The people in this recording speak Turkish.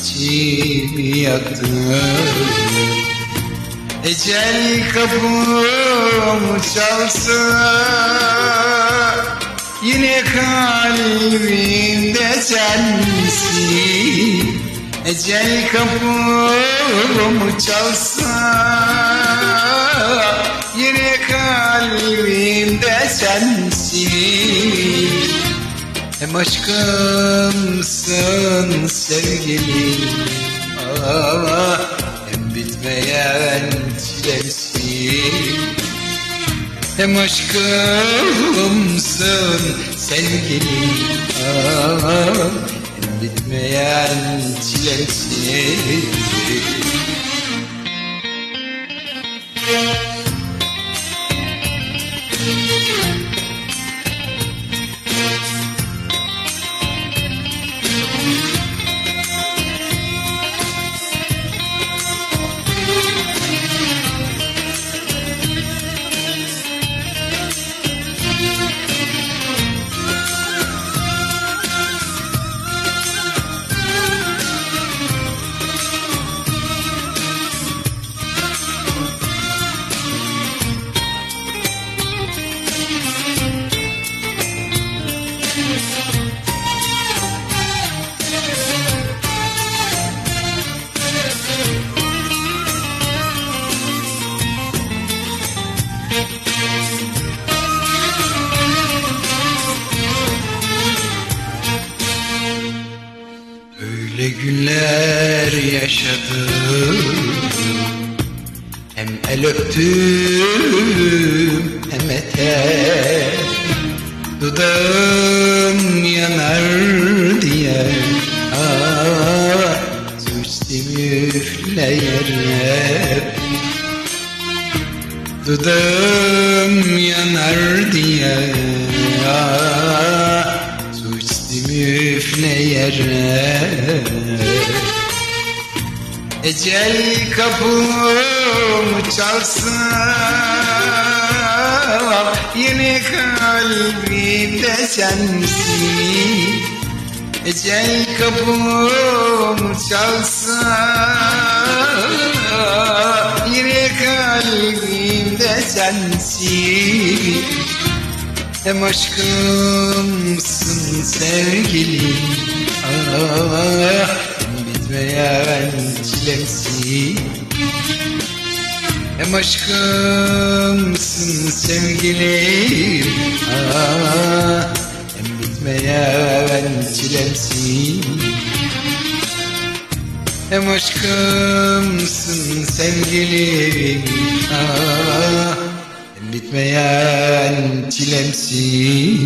İçimi yaktın Ecel kapımı çalsa Yine kalbimde sensin. Ecel kapımı çalsa Yine kalbimde sensin Hem aşkımsın sevgilim ah, Hem bitmeyen çilemsin Hem aşkımsın sevgilim ah, Hem bitmeyen çilemsin Öyle günler yaşadım. Hem el öptüm hem etek Dudağım yanar diye. Ah, Suçtim üfleyerek Dudağım yanar diye üfleyerek Ecel kapımı çalsa Yine kalbimde sensin. Ecel kapımı çalsa Yine kalbimde sensin Hem aşkımsın sevgilim? Ah, bitmeyen çilemsin. Hem aşkımsın sevgilim? Ah, Hem bitmeyen çilemsin. Hem aşkımsın sevgilim? Ah, bitmeyen çilemsin